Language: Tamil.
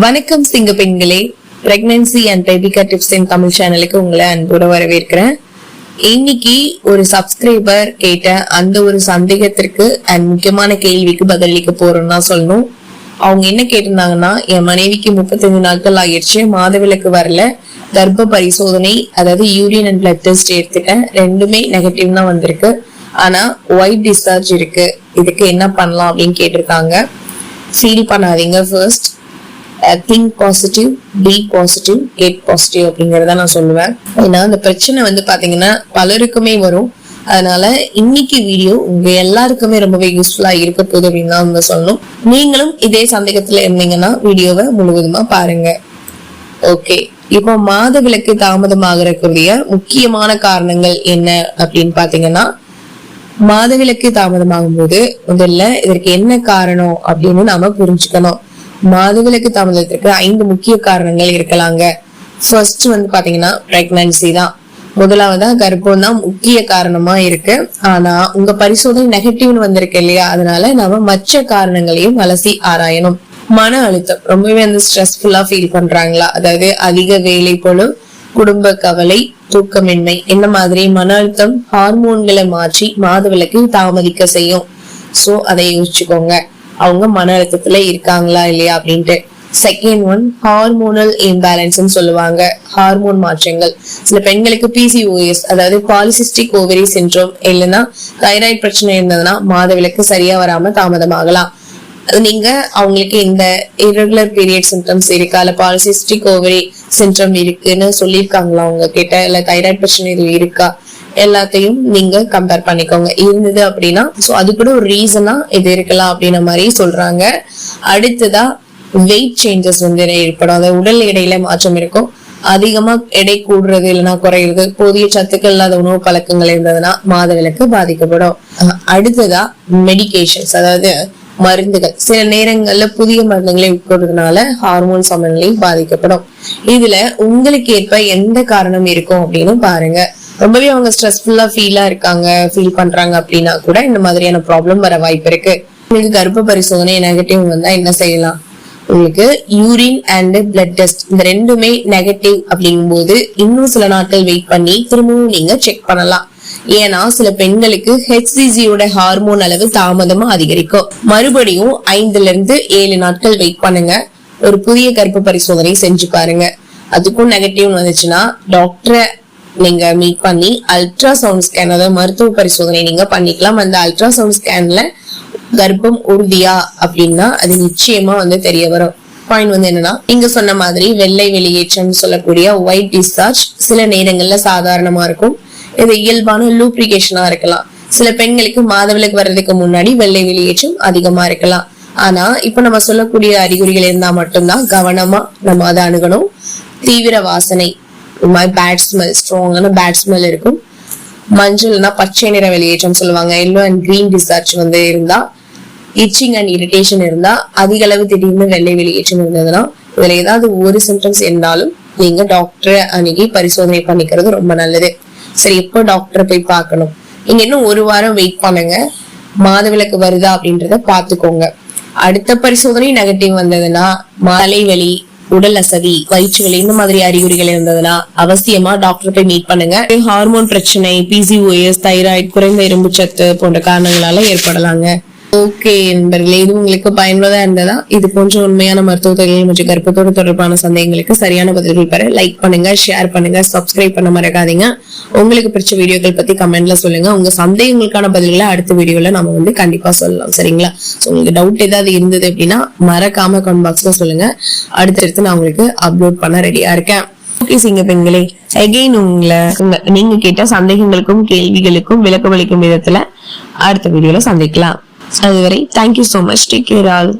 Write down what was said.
வணக்கம் சிங்க பெண்களே pregnancy and babycare tips in Tamil சேனலுக்கு உங்களை அன்போட வரவேற்கிறேன். இன்னைக்கு ஒரு சப்ஸ்கிரைபர் கேட்ட அந்த ஒரு சந்தேகத்திற்கு அண்ட் முக்கியமான கேள்விக்கு பதிலளிக்க போறோம்னா சொல்லணும். அவங்க என்ன கேட்டிருந்தாங்கன்னா என் மனைவிக்கு முப்பத்தஞ்சு நாட்கள் ஆகிடுச்சு மாதவிலக்கு வரல கர்ப்ப பரிசோதனை அதாவது யூரின் அண்ட் பிளட் டெஸ்ட் எடுத்துட்டேன். ரெண்டுமே நெகட்டிவ் தான் வந்திருக்கு. ஆனா ஒயிட் டிஸ்சார்ஜ் இருக்கு? இதுக்கு என்ன பண்ணலாம் அப்படின்னு கேட்டிருக்காங்க. ஃபீல் பண்ணாதீங்க first think positive be positive get positive அப்படிங்கறத நான் சொல்லுவேன். ஏன்னா அந்த பிரச்சனை வந்து பாத்தீங்கன்னா பலருக்குமே வரும். அதனால இன்னைக்கு வீடியோ உங்க எல்லாருக்குமே ரொம்பவே யூஸ்ஃபுல்லா இருக்க போகுது அப்படின்னு தான் வந்து சொல்லணும். நீங்களும் இதே சந்தேகத்துல இருந்தீங்கன்னா வீடியோவை முழுவதுமா பாருங்க. ஓகே இப்போ மாத விளக்கு தாமதமாகறக்கூடிய முக்கியமான காரணங்கள் என்ன அப்படின்னு பாத்தீங்கன்னா மாதவிலக்கு தாமதமாகும் போது முதல்ல இதற்கு என்ன காரணம் அப்படின்னு நாம புரிஞ்சுக்கணும். மாதவிலக்கு தாமதத்திற்கு ஐந்து முக்கிய காரணங்கள் இருக்கலாங்க. ஃபர்ஸ்ட் வந்து பாத்தீங்கன்னா பிரெக்னன்சி தான். முதலாவதா கர்ப்பம் தான் முக்கிய காரணமா இருக்கு. ஆனா உங்க பரிசோதனை நெகட்டிவ்னு வந்திருக்கு இல்லையா? அதனால நாம மற்ற காரணங்களையும் அலசி ஆராயணும். மன அழுத்தம். ரொம்பவே வந்து ஸ்ட்ரெஸ்ஃபுல்லா ஃபீல் பண்றாங்களா? அதாவது அதிக வேலை போல குடும்ப கவலை தூக்கமின்மை இந்த மாதிரி மன அழுத்தம் ஹார்மோன்களை மாற்றி மாதவிலக்கு தாமதிக்க செய்யும். சோ அதை யோசிச்சுக்கோங்க. அவங்க மன அழுத்தத்துல இருக்காங்களா இல்லையா அப்படின்ட்டு. செகண்ட் ஒன் ஹார்மோனல் இம்பேலன்ஸ் சொல்லுவாங்க. ஹார்மோன் மாற்றங்கள். சில பெண்களுக்கு பிசிஓஎஸ் அதாவது பாலிசிஸ்டிக் ஓவரி சின்ட்ரோம் இல்லைன்னா தைராய்டு பிரச்சனை இருந்ததுன்னா மாதவிலக்கு சரியா வராம தாமதமாகலாம். நீங்க அவங்களுக்கு இந்த இரகுலர் பீரியட் சிம்டம்ஸ் இருக்கா? இல்ல பாலிசிஸ்டிக் ஓவரி சிம்டம் இருக்குன்னு சொல்லியிருக்காங்களா அவங்க கிட்ட இல்ல தைராய்டு பிரச்சனை எதுவும் இருக்கா? எல்லாத்தையும் நீங்க கம்பேர் பண்ணிக்கோங்க. இருந்தது அப்படின்னா சோ அது கூட ஒரு ரீசனா இது இருக்கலாம் அப்படின்ன மாதிரி சொல்றாங்க. அடுத்ததா வெயிட் சேஞ்சஸ் வந்து ஏற்படும். அதாவது உடல் எடையில மாற்றம் இருக்கும். அதிகமா எடை கூடுறது இல்லைன்னா குறையிறது. போதிய சத்துக்கள் இல்லாத உணவு பழக்கங்கள் இருந்ததுன்னா மாதவிலக்கு பாதிக்கப்படும். அடுத்ததா மெடிகேஷன்ஸ் அதாவது மருந்துகள். சில நேரங்கள்ல புதிய மருந்துகளை உட்கொள்றதுனால ஹார்மோன் சமநிலை பாதிக்கப்படும். இதுல உங்களுக்கு ஏற்ப எந்த காரணம் இருக்கும் அப்படின்னு பாருங்க. ரொம்பவே அவங்க ஸ்ட்ரெஸ்ஃபுல்லா ஃபீலா இருக்காங்க ஃபீல் பண்றாங்க அப்படின்னா கூட இந்த மாதிரியான ப்ராப்ளம் வர வாய்ப்பு இருக்கு. உங்களுக்கு கர்ப்ப பரிசோதனை நெகட்டிவ் வந்தா என்ன செய்யலாம்? உங்களுக்கு யூரின் அண்ட் பிளட் டெஸ்ட் இந்த ரெண்டுமே நெகட்டிவ் அப்படிங்கும்போது இன்னும் சில நாட்கள் வெயிட் பண்ணி திரும்பவும் நீங்க செக் பண்ணலாம். ஏன்னா சில பெண்களுக்கு ஹெச்சிசியோட ஹார்மோன் அளவு தாமதமா அதிகரிக்கும். மறுபடியும் ஐந்துல இருந்து ஏழு நாட்கள் வெயிட் பண்ணுங்க. ஒரு புதிய கர்ப்ப பரிசோதனை செஞ்சு பாருங்க. அதுக்கும் நெகட்டிவ் வந்துச்சுன்னா டாக்டரை நீங்க மீட் பண்ணி அல்ட்ராசவுண்ட் ஸ்கேன் அதாவது மருத்துவ பரிசோதனை நீங்க பண்ணிக்கலாம். அந்த அல்ட்ராசவுண்ட் ஸ்கேன்ல கர்ப்பம் உறுதியா அப்படின்னா அது நிச்சயமா வந்து தெரிய வரும். பாயிண்ட் வந்து என்னன்னா நீங்க சொன்ன மாதிரி வெள்ளை வெளியேற்றம் சொல்லக்கூடிய ஒயிட் டிஸ்சார்ஜ் சில நேரங்கள்ல சாதாரணமா இருக்கும். இது இயல்பான லூப்ரிகேஷனா இருக்கலாம். சில பெண்களுக்கு மாதவிலக்கு வர்றதுக்கு முன்னாடி வெள்ளை வெளியேற்றம் அதிகமா இருக்கலாம். ஆனா இப்ப நம்ம சொல்லக்கூடிய அறிகுறிகள் இருந்தா மட்டும்தான் கவனமா நம்ம அதை அணுகணும். தீவிர வாசனை பேட் ஸ்மெல் ஸ்ட்ராங்கான பேட் ஸ்மெல் இருக்கும். மஞ்சள்னா பச்சை நிற வெளியேற்றம் சொல்லுவாங்க. எல்லோ அண்ட் கிரீன் டிஸ்சார்ஜ் வந்து இருந்தா இச்சிங் அண்ட் இரிட்டேஷன் இருந்தா அதிக அளவு திடீர்னு வெள்ளை வெளியேற்றம் இருந்ததுன்னா இதுல ஏதாவது ஒரு சிம்டம்ஸ் இருந்தாலும் நீங்க டாக்டரை அணுகி பரிசோதனை பண்ணிக்கிறது ரொம்ப நல்லது. சரி எப்போ டாக்டரை போய் பார்க்கணும்? நீங்க இன்னும் ஒரு வாரம் வெயிட் பண்ணுங்க. மாதவிலக்கு வருதா அப்படின்றத பாத்துக்கோங்க அடுத்த பரிசோதனை நெகட்டிவ் வந்ததுன்னா தலைவலி உடல் அசதி வயிற்று வலி இந்த மாதிரி அறிகுறிகள் இருந்ததுன்னா அவசியமா டாக்டர் போய் மீட் பண்ணுங்க. ஹார்மோன் பிரச்சனை பிசிஓஎஸ் தைராய்டு குறைந்த இரும்பு சத்து போன்ற காரணங்களால ஏற்படலாங்க. ஓகே நண்பர்களே இது உங்களுக்கு பயனுள்ளதா இருந்ததா? இது போன்ற உண்மையான மருத்துவ தொழில் மற்றும் கர்ப்பத்தோடு தொடர்பான சந்தேகங்களுக்கு சரியான பதில்கள் பெற லைக் பண்ணுங்க ஷேர் பண்ணுங்க சப்ஸ்கிரைப் பண்ண மறக்காதீங்க. உங்களுக்கு பிடிச்ச வீடியோக்கள் பத்தி கமெண்ட்ல சொல்லுங்க. உங்க சந்தேகங்களுக்கான பதில்களை அடுத்த வீடியோல நம்ம வந்து கண்டிப்பா சொல்லலாம் சரிங்களா? சோ உங்களுக்கு டவுட் ஏதாவது இருந்தது அப்படின்னா மறக்காம கமெண்ட் பாக்ஸ்ல சொல்லுங்க. அடுத்தடுத்து நான் உங்களுக்கு அப்லோட் பண்ண ரெடியா இருக்கேன். ஓகே சிங்க பெண்களே அகைன் உங்களை நீங்க கேட்ட சந்தேகங்களுக்கும் கேள்விகளுக்கும் விளக்கமளிக்கும் விதத்துல அடுத்த வீடியோல சந்திக்கலாம். அதுவரை thank you so much take care all